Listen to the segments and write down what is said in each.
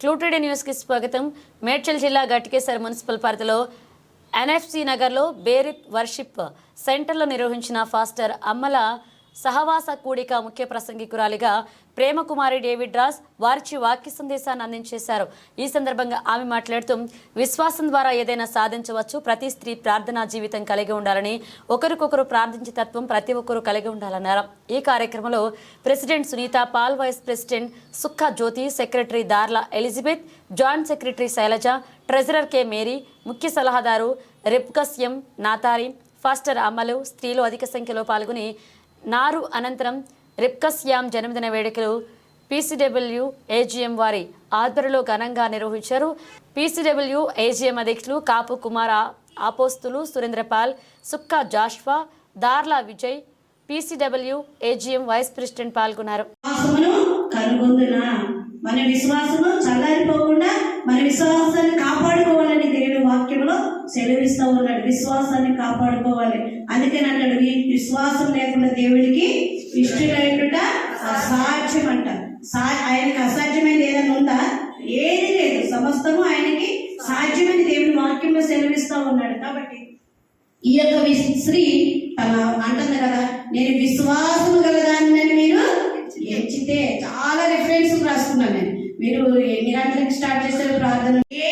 క్లూటెడ్ న్యూస్కి స్వాగతం. మేడ్చల్ జిల్లా గట్కేసర్ మున్సిపల్ పరిధిలో ఎన్ఎఫ్సి నగర్లో బేరిత్ వర్షిప్ సెంటర్లో నిర్వహించిన ఫాస్టర్ అమ్మల సహవాస కూడిక ముఖ్య ప్రసంగికురాలిగా ప్రేమకుమారి డేవిడ్ రాస్ వారిచి వాక్య సందేశాన్ని అందించేశారు. ఈ సందర్భంగా ఆమె మాట్లాడుతూ విశ్వాసం ద్వారా ఏదైనా సాధించవచ్చు ప్రతి స్త్రీ ప్రార్థనా జీవితం కలిగి ఉండాలని ఒకరికొకరు ప్రార్థించే తత్వం ప్రతి ఒక్కరూ కలిగి ఉండాలన్నారు. ఈ కార్యక్రమంలో president Sunitha Paul vice president Sukha Jyothi secretary Darla Elizabeth joint secretary Sailaja treasurer K Mary ముఖ్య సలహాదారు రెప్కస్ నాతారి ఫాస్టర్ అమలు స్త్రీలు అధిక సంఖ్యలో పాల్గొని నారు అనంతరం రిప్కస్యామ్ జన్మదిన వేడుకలు పీసీడబ్ల్యూ ఏజీఎం వారి ఆధ్వర్యంలో ఘనంగా నిర్వహించారు. పీసీడబ్ల్యూ ఏజీఎం అధ్యక్షులు Kapu Kumara ఆపోస్తులు Surendrapal Sukka Joshua Darla Vijay PCW AGM vice president పాల్గొన్నారు. మన విశ్వాసము చల్లారిపోకుండా మన విశ్వాసాన్ని కాపాడుకోవాలని దేవుడు వాక్యంలో సెలవిస్తూ ఉన్నాడు. విశ్వాసాన్ని కాపాడుకోవాలి. అందుకని అంటాడు విశ్వాసం లేకుండా దేవుడికి ఇష్టమైనట అసాధ్యం అంట సా ఆయనకి అసాధ్యమైనది ఏదైనా ఉందా? ఏది లేదు. సమస్తము ఆయనకి సాధ్యమైన దేవుడు వాక్యంలో సెలవిస్తూ ఉన్నాడు. కాబట్టి ఈ యొక్క స్త్రీ తన అంటుంది కదా నేను విశ్వాసము గలదాన్ని మీరు ఎంచితే చాలా రిఫరెన్స్ రాసుకున్నాను నేను. మీరు ఎన్ని గంటలకు స్టార్ట్ చేస్తారు ప్రార్థన ఏ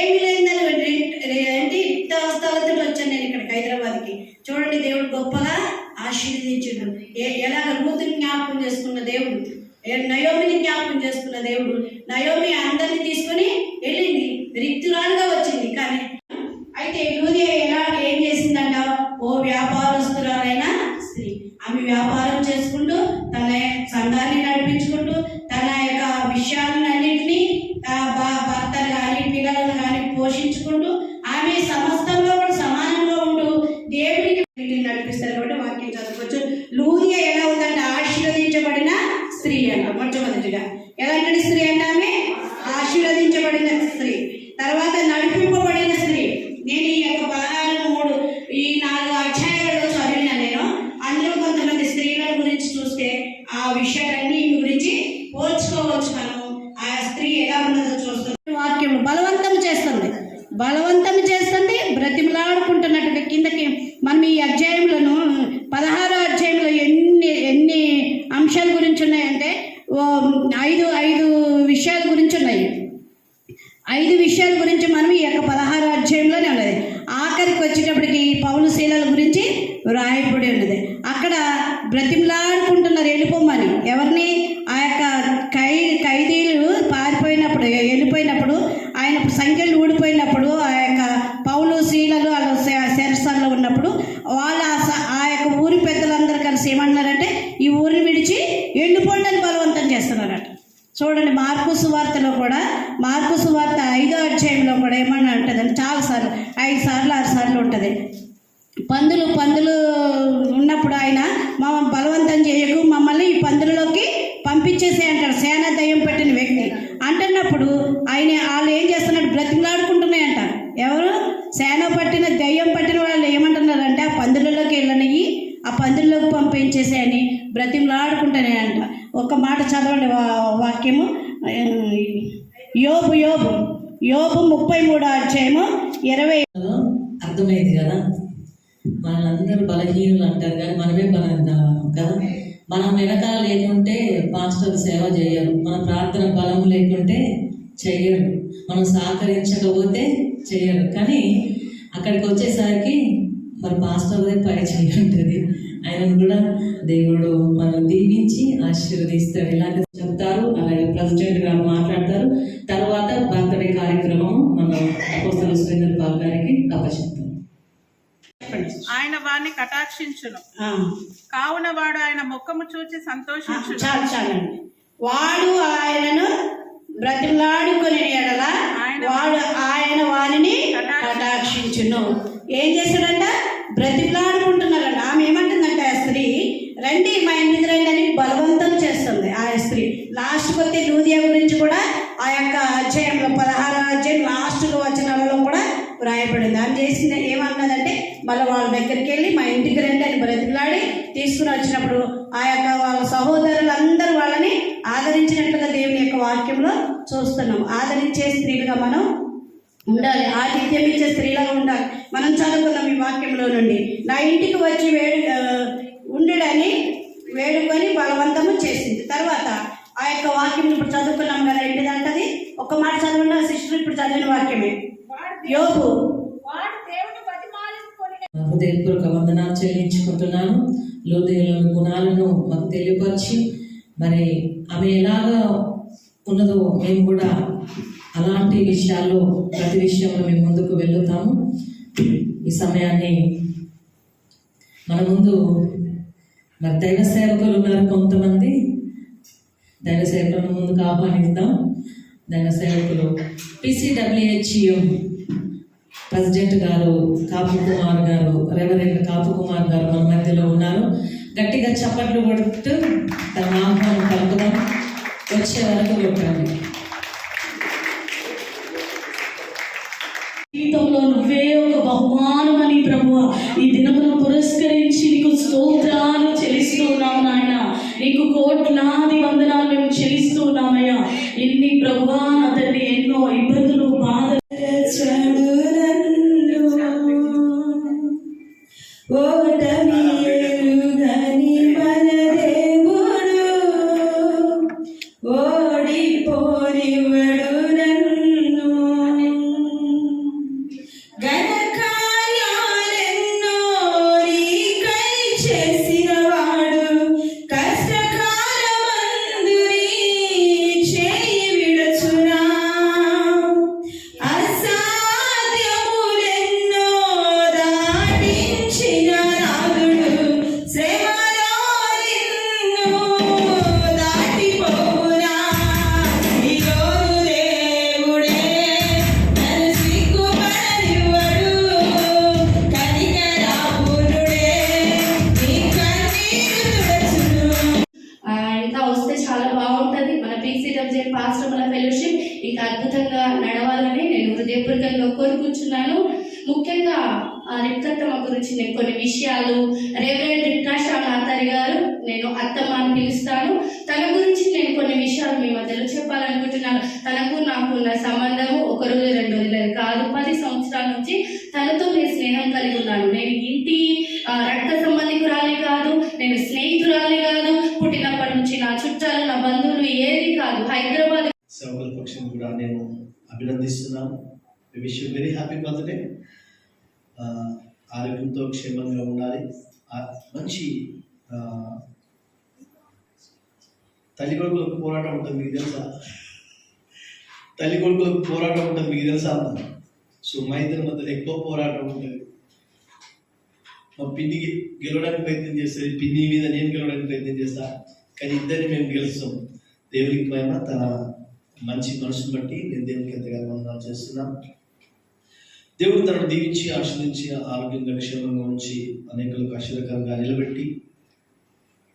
స్త్రీ అంట మొట్టమొదటిగా. ఎలాంటి స్త్రీ అంట ఆమె? ఆశీర్వదించబడిన స్త్రీ. తర్వాత నడిపింపబడిన స్త్రీ. నేను ఈ యొక్క పదహారు మూడు ఈ నాలుగు అధ్యాయాలలో చదివిన నేను. అందులో కొంతమంది స్త్రీల గురించి చూస్తే ఆ విషయాలన్నీ గురించి పోల్చుకోవచ్చు మనం ఆ స్త్రీ ఎలా ఉన్నదో చూస్తుంది వాక్యం బలవంతం చేస్తుంది. బలవంతం చేస్తుంది బ్రతిమలాడుకుంటున్నటువంటి కిందకి. మనం ఈ అధ్యాయంలోను పదహారో అధ్యాయంలో ఎన్ని ఎన్ని అంశాల గురించి ఉన్నాయంటే ఓ ఐదు ఐదు విషయాల గురించి ఉన్నాయి ఐదు విషయాల గురించి మనం ఈ యొక్క పదహారు అధ్యాయంలోనే ఉన్నది ఆఖరికి వచ్చేటప్పటికి పౌలు శీలల గురించి రాయబడి ఉన్నది అక్కడ బ్రతిమలాడుకుంటున్నారు వెళ్ళిపోమని ఎవరిని? ఆ యొక్క ఖై ఖైదీలు పారిపోయినప్పుడు వెళ్ళిపోయినప్పుడు ఆయన సంఖ్యలు ఊడిపోయినప్పుడు ఆ యొక్క పౌలు శీలలు వాళ్ళ శరసాల్లో ఉన్నప్పుడు వాళ్ళ ఆ స- ఆ యొక్క ఊరి పెద్దలందరూ కలిసి ఏమంటున్నారంటే ఈ ఊరిని విడిచి వెళ్ళిపోండి బలవంతం చేస్తున్నారట. చూడండి మార్పు సువార్తలో కూడా మార్పు సువార్త ఐదో అధ్యాయంలో కూడా ఏమన్నా ఉంటుందండి చాలా సార్లు ఐదు సార్లు ఆరు సార్లు ఉంటుంది. పందులు పందులు ఉన్నప్పుడు ఆయన మా బలవంతం పందుల్లోకి పంపించేసే అని అంట. ఒక మాట చదవండి వా- వాక్యము. యోబు యోబు. యోబు ముప్పై మూడో అధ్యాయము ఇరవై అర్థమైంది కదా? మనందరూ బలహీనులు అంటారు కానీ మనమే బలం కదా? మనం వెనకాల లేకుంటే పాస్టర్ సేవ చేయరు. మన ప్రార్థన బలం లేకుంటే చేయరు. మనం సహకరించకపోతే చేయరు. కానీ అక్కడికి వచ్చేసరికి మరి పాస్టర్ పై చేయి ఉంటుంది. ఆయన కూడా దేవుడు మనం దీవించి ఆశీర్వదిస్తాడు. ఇలాగ చెప్తారు అలాగే ప్రెసిడెంట్ గారు మాట్లాడతారు. తర్వాత బర్త్డే కార్యక్రమం మన అపోస్తల సురేంద్ర బాబు గారికి అప్పచెప్తారు ఆయన వారిని కటాక్షించును. కావున వాడు ఆయన ముఖము చూచి చాలు చాలండి. వాడు ఆయనను బ్రతిమలాడుకుని ఎడల వాడు ఆయన వారిని కటాక్షించును. ఏం చేశాడంట? బ్రతిమలాడుకుంటున్నారంట ఆమె ఏమంటుందంట స్త్రీ రండి మా ఇంటికి రండి అని బలవంతం చేస్తుంది ఆ స్త్రీ లాస్ట్కి వస్తే లూదియా గురించి కూడా ఆ యొక్క అధ్యాయంలో పదహారు అధ్యాయం లాస్ట్ వచనాలలో కూడా వ్రాయబడింది. ఆమె చేసింది ఏమన్నదంటే మళ్ళీ వాళ్ళ దగ్గరికి వెళ్ళి మా ఇంటికి రండి అని బ్రతిలాడి తీసుకుని వచ్చినప్పుడు ఆ యొక్క వాళ్ళ సహోదరులందరూ వాళ్ళని ఆదరించినట్లుగా దేవుని యొక్క వాక్యంలో చూస్తున్నాం. ఆదరించే స్త్రీలుగా మనం ఉండాలి. ఆతిథ్యం ఇచ్చే స్త్రీలాగా ఉండాలి. మనం చదువుకున్నాం ఈ వాక్యంలో నుండి. నా ఇంటికి వచ్చి వేడు ఉండడని వేడుకొని బలవంతము చేసింది. తర్వాత ఆ యొక్క వాక్యం ఇప్పుడు చదువుకున్నాం కదా ఏంటిదంటది ఒక మాట చదవండి సిస్టర్ ఇప్పుడు చదివిన వాక్యమే. యోగు హృదయపూర్వక వందనాలు చెల్లించుకుంటున్నాను. లోదేలోని గుణాలను మాకు తెలియపరిచి మరి ఆమె ఎలాగా ఉన్నదో మేము కూడా అలాంటి విషయాల్లో ప్రతి విషయంలో మేము ముందుకు వెళ్తాము ఈ సమయాన్ని మన ముందు మరి దైవ సేవకులు ఉన్నారు కొంతమంది. దైవ సేవకులను ముందుకు ఆహ్వానిద్దాం. దైవ సేవకులు పిసిడబ్ల్యూహెచ్ఎం ప్రెసిడెంట్ గారు కాపు కుమార్ గారు రెవరెండ్ కాపు కుమార్ గారు మన మధ్యలో ఉన్నారు. గట్టిగా చప్పట్లు కొడుతూ తన ఆహ్వానం కలుపుదాం వచ్చే వరకు కొట్టండి జీవితంలో నువ్వే ఒక బహుమానమని ప్రభు ఈ దినమును పురస్కరించి నీకు స్తోత్ర నీకు కోట్లాది వందనాలు మేము చెల్లిస్తూ ఉన్నామయ్యా ఇన్ని ప్రభువా అతన్ని ఎన్నో కోరుకుంటున్నాను. ముఖ్యంగా ఆ రిక్కత్తమ్మ గురించి నేను కొన్ని విషయాలు రెవరెండ్ రిక్కాషా మాతారి గారు నేను అత్తమ్మ అని పిలుస్తాను. తన గురించి నేను కొన్ని విషయాలు మీ మధ్యలో చెప్పాలనుకుంటున్నాను. తనకు నాకు ఉన్న సంబంధము ఒక రోజు రెండు రోజులు కాదు. పది సంవత్సరాల నుంచి తనతో నేను స్నేహం కలిగి ఉన్నాను. నేను ఇంటి రక్త సంబంధికురాలే కాదు. నేను స్నేహితురాలే కాదు. పుట్టినప్పటి నుంచి నా చుట్టాలు నా బంధువులు ఏది కాదు. హైదరాబాద్ పక్షం కూడా నేను అభినందిస్తున్నాను. విష్ వెరీ హ్యాపీ బర్త్డే ఆరోగ్యంతో క్షేమంగా ఉండాలి. ఆ, మంచి తల్లి కొడుకులకు పోరాటం ఉంటుంది మీకు తెలుసా? తల్లి కొడుకులకు పోరాటం ఉంటుంది మీకు తెలుసా? అన్న సో మా ఇద్దరి మధ్యలో ఎక్కువ పోరాటం ఉంటుంది. మా పిన్నికి గెలవడానికి ప్రయత్నం చేస్తుంది పిన్ని మీద నేను గెలవడానికి ప్రయత్నం చేస్తా. కానీ ఇద్దరిని మేము గెలుస్తాం. దేవునికి మహిమ తన మంచి మనసును బట్టి నేను దేవునికి ఎంతగా వందనాలు చేస్తున్నాం. దేవుడు తనను దీవించి ఆశ్రయించి ఆరోగ్యంగా క్షేమంగా ఉంచి అనేకులకు ఆశీర్వకరంగా నిలబెట్టి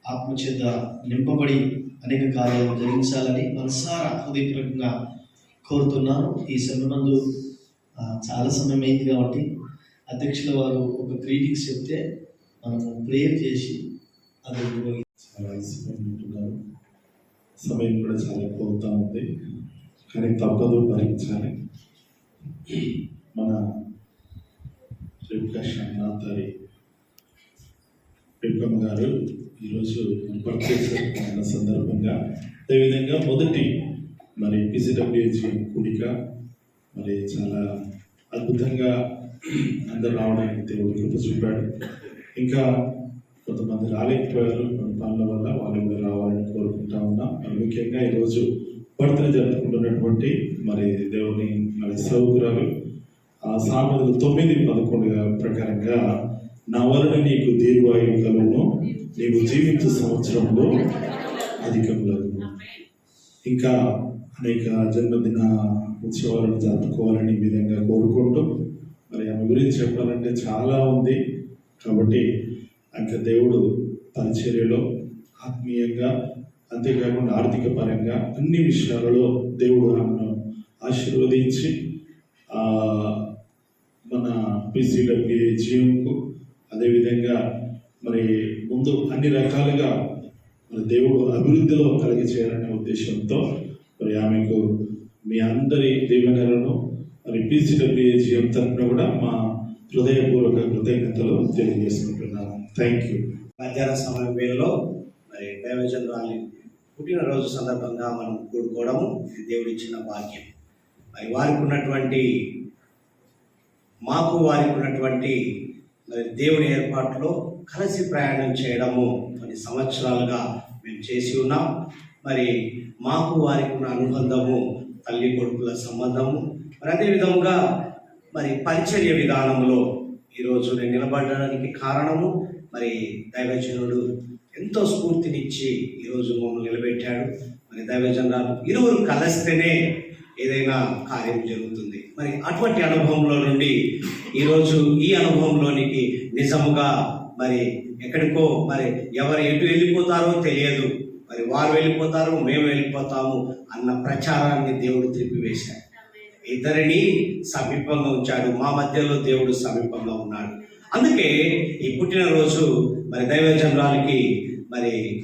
ఆత్మచేత నింపబడి అనేక కార్యాలు జరిగించాలని మనసారా హృదయపూర్వకంగా కోరుతున్నాను. ఈ సమయమందు చాలా సమయం అయింది కాబట్టి అధ్యక్షుల వారు ఒక గ్రీటింగ్స్ చెప్తే మనము ప్రేయర్ చేసి అది సమయం కూడా చాలా ఎక్కువ ఉంది. కానీ తప్పదు భరించాలి. మన రేపుక షన్నాథారి పెంపమ్మ గారు ఈరోజు పరిచయం సందర్భంగా అదేవిధంగా మొదటి మరి పిసిడబ్ల్యూజీ కూడిక మరి చాలా అద్భుతంగా అందరు రావడానికి దేవుడు కృప చూపాడు. ఇంకా కొంతమంది రాలేకపోయారు. కొన్ని పనుల వల్ల వాళ్ళు కూడా రావాలని కోరుకుంటా ఉన్నాం. మరి ముఖ్యంగా ఈరోజు భర్తలు జరుపుకుంటున్నటువంటి మరి దేవుని మరి సౌకర్యాలు సామెతలు తొమ్మిది పదకొండు ప్రకారంగా నా వలన నీకు దీర్ఘాయువు కలుగును. నీవు జీవిత సంవత్సరంలో అధికంలో ఇంకా అనేక జన్మదిన ఉత్సవాలను జరుపుకోవాలని ఈ విధంగా కోరుకుంటూ మరి ఆమె గురించి చెప్పాలంటే చాలా ఉంది. కాబట్టి ఇంకా దేవుడు పరిచర్యలో ఆత్మీయంగా అంతేకాకుండా ఆర్థిక పరంగా అన్ని విషయాలలో దేవుడు ఆమెను ఆశీర్వదించి మన పిసిడబ్ల్యూ అదేవిధంగా మరి ముందు అన్ని రకాలుగా మరి దేవుడు అభివృద్ధిలో కలిగి చేయాలనే ఉద్దేశంతో మరి ఆమెకు మీ అందరి దీవెనలను మరి పీసీడబ్ల్యూఏజిఎం తరఫున కూడా మా హృదయపూర్వక కృతజ్ఞతలు తెలియజేసుకుంటున్నాను. థ్యాంక్ యూ మధ్యాహ్న సమయం వేళలో మరి దైవజనురాలి పుట్టినరోజు సందర్భంగా మనం కూడుకోవడం ఇది దేవుడిచ్చిన భాగ్యం. మరి వారికి ఉన్నటువంటి మాకు వారికి ఉన్నటువంటి మరి దేవుని ఏర్పాటులో కలిసి ప్రయాణం చేయడము కొన్ని సంవత్సరాలుగా మేము చేసి ఉన్నాం. మరి మాకు వారికి ఉన్న అనుబంధము తల్లి కొడుకుల సంబంధము మరి అదేవిధంగా మరి పరిచర్య విధానంలో ఈరోజు నేను నిలబడడానికి కారణము మరి దైవజనుడు ఎంతో స్ఫూర్తినిచ్చి ఈరోజు మమ్మల్ని నిలబెట్టాడు. మరి దైవజనాలు ఇరువురు కలిస్తేనే ఏదైనా కార్యం జరుగుతుంది. మరి అటువంటి అనుభవంలో నుండి ఈరోజు ఈ అనుభవంలోనికి నిజముగా మరి ఎక్కడికో మరి ఎవరు ఎటు వెళ్ళిపోతారో తెలియదు. మరి వారు వెళ్ళిపోతారు మేము వెళ్ళిపోతాము అన్న ప్రచారాన్ని దేవుడు త్రిప్పివేశాడు. ఇద్దరిని సమీపంగా ఉంచాడు. మా మధ్యలో దేవుడు సమీపంగా ఉన్నాడు. అందుకే ఈ పుట్టినరోజు మరి దైవజనురాలకి మరి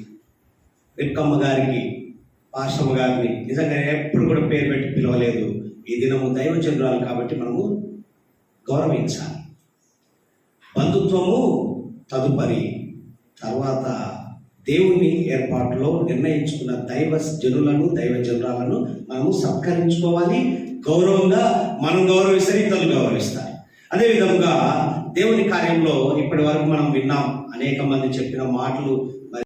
రిక్కమ్మ గారికి పాశ్రమ గారిని నిజంగా ఎప్పుడు కూడా పేరు పెట్టి పిలవలేదు. ఈ దినము దైవజనురాలు కాబట్టి మనము గౌరవించాలి. బంధుత్వము తదుపరి. తర్వాత దేవుని ఏర్పాటులో నిర్ణయించుకున్న దైవ జనులను దైవ జనురాలను మనము సత్కరించుకోవాలి. గౌరవంగా మనం గౌరవిస్తే ఇతరులు గౌరవిస్తారు. అదేవిధంగా దేవుని కార్యంలో ఇప్పటి వరకు మనం విన్నాం అనేక మంది చెప్పిన మాటలు